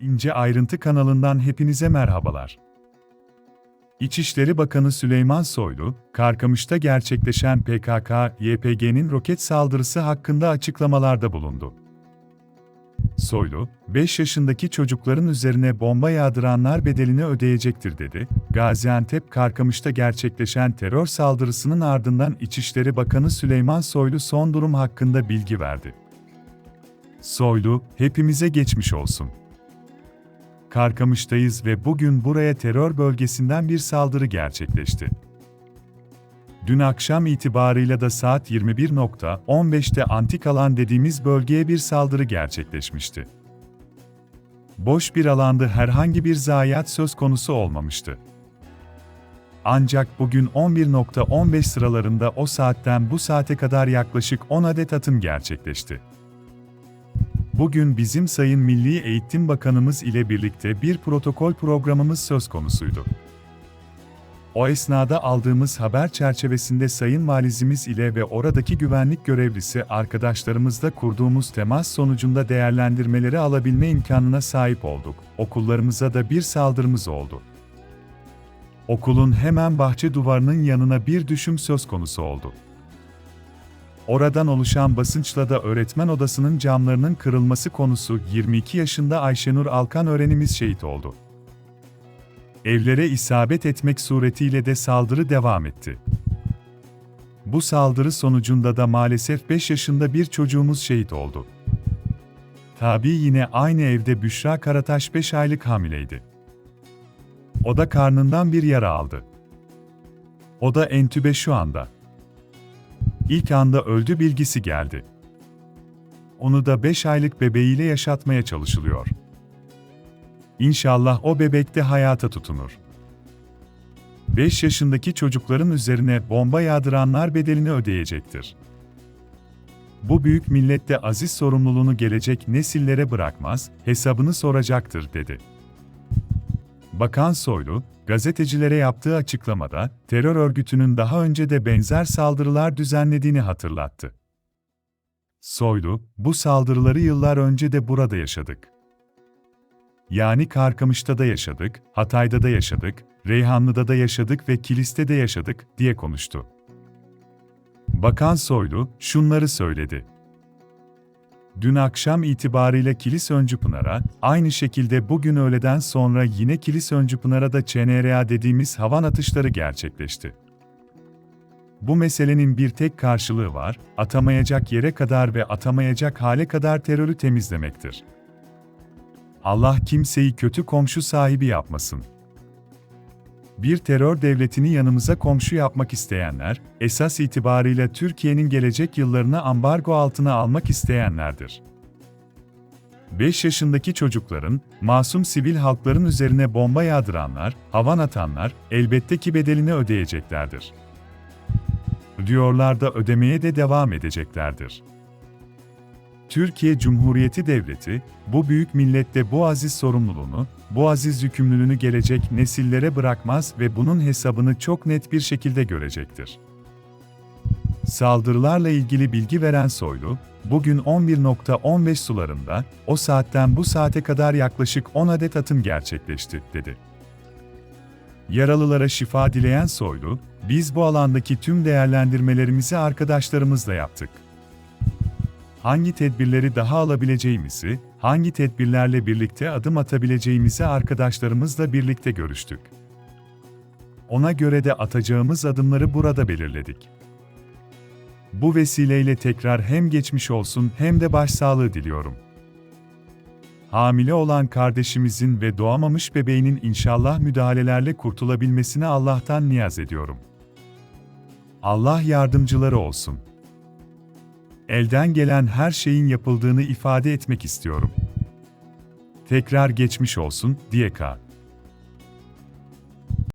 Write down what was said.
İnce Ayrıntı kanalından hepinize merhabalar. İçişleri Bakanı Süleyman Soylu, Karkamış'ta gerçekleşen PKK-YPG'nin roket saldırısı hakkında açıklamalarda bulundu. Soylu, 5 yaşındaki çocukların üzerine bomba yağdıranlar bedelini ödeyecektir dedi. Gaziantep Karkamış'ta gerçekleşen terör saldırısının ardından İçişleri Bakanı Süleyman Soylu son durum hakkında bilgi verdi. Soylu, hepimize geçmiş olsun. Karkamış'tayız ve bugün buraya terör bölgesinden bir saldırı gerçekleşti. Dün akşam itibarıyla da saat 21.15'te antik alan dediğimiz bölgeye bir saldırı gerçekleşmişti. Boş bir alanda herhangi bir zayiat söz konusu olmamıştı. Ancak bugün 11.15 sıralarında o saatten bu saate kadar yaklaşık 10 adet atım gerçekleşti. Bugün bizim Sayın Milli Eğitim Bakanımız ile birlikte bir protokol programımız söz konusuydu. O esnada aldığımız haber çerçevesinde Sayın Valizimiz ile ve oradaki güvenlik görevlisi arkadaşlarımızla kurduğumuz temas sonucunda değerlendirmeleri alabilme imkanına sahip olduk. Okullarımıza da bir saldırımız oldu. Okulun hemen bahçe duvarının yanına bir düşüm söz konusu oldu. Oradan oluşan basınçla da öğretmen odasının camlarının kırılması konusu 22 yaşında Ayşenur Alkan öğrenimiz şehit oldu. Evlere isabet etmek suretiyle de saldırı devam etti. Bu saldırı sonucunda da maalesef 5 yaşında bir çocuğumuz şehit oldu. Tabi yine aynı evde Büşra Karataş 5 aylık hamileydi. O da karnından bir yara aldı. O da entübe şu anda. İlk anda öldü bilgisi geldi. Onu da 5 aylık bebeğiyle yaşatmaya çalışılıyor. İnşallah o bebek de hayata tutunur. 5 yaşındaki çocukların üzerine bomba yağdıranlar bedelini ödeyecektir. Bu büyük millet de aziz sorumluluğunu gelecek nesillere bırakmaz, hesabını soracaktır dedi. Bakan Soylu, gazetecilere yaptığı açıklamada, terör örgütünün daha önce de benzer saldırılar düzenlediğini hatırlattı. Soylu, bu saldırıları yıllar önce de burada yaşadık. Yani Karkamış'ta da yaşadık, Hatay'da da yaşadık, Reyhanlı'da da yaşadık ve Kilis'te de yaşadık, diye konuştu. Bakan Soylu, şunları söyledi. Dün akşam itibariyle Kilis Öncüpınar'a, aynı şekilde bugün öğleden sonra yine Kilis Öncüpınar'a da ÇNRA dediğimiz havan atışları gerçekleşti. Bu meselenin bir tek karşılığı var, atamayacak yere kadar ve atamayacak hale kadar terörü temizlemektir. Allah kimseyi kötü komşu sahibi yapmasın. Bir terör devletini yanımıza komşu yapmak isteyenler, esas itibarıyla Türkiye'nin gelecek yıllarını ambargo altına almak isteyenlerdir. 5 yaşındaki çocukların, masum sivil halkların üzerine bomba yağdıranlar, havan atanlar, elbette ki bedelini ödeyeceklerdir. Diyorlar da ödemeye de devam edeceklerdir. Türkiye Cumhuriyeti Devleti, bu büyük millette bu aziz sorumluluğunu, bu aziz yükümlülüğünü gelecek nesillere bırakmaz ve bunun hesabını çok net bir şekilde görecektir. Saldırılarla ilgili bilgi veren Soylu, bugün 11.15 sularında, o saatten bu saate kadar yaklaşık 10 adet atım gerçekleşti, dedi. Yaralılara şifa dileyen Soylu, biz bu alandaki tüm değerlendirmelerimizi arkadaşlarımızla yaptık hangi tedbirleri daha alabileceğimizi, hangi tedbirlerle birlikte adım atabileceğimizi arkadaşlarımızla birlikte görüştük. Ona göre de atacağımız adımları burada belirledik. Bu vesileyle tekrar hem geçmiş olsun hem de başsağlığı diliyorum. Hamile olan kardeşimizin ve doğamamış bebeğinin inşallah müdahalelerle kurtulabilmesine Allah'tan niyaz ediyorum. Allah yardımcıları olsun elden gelen her şeyin yapıldığını ifade etmek istiyorum. Tekrar geçmiş olsun, diye K.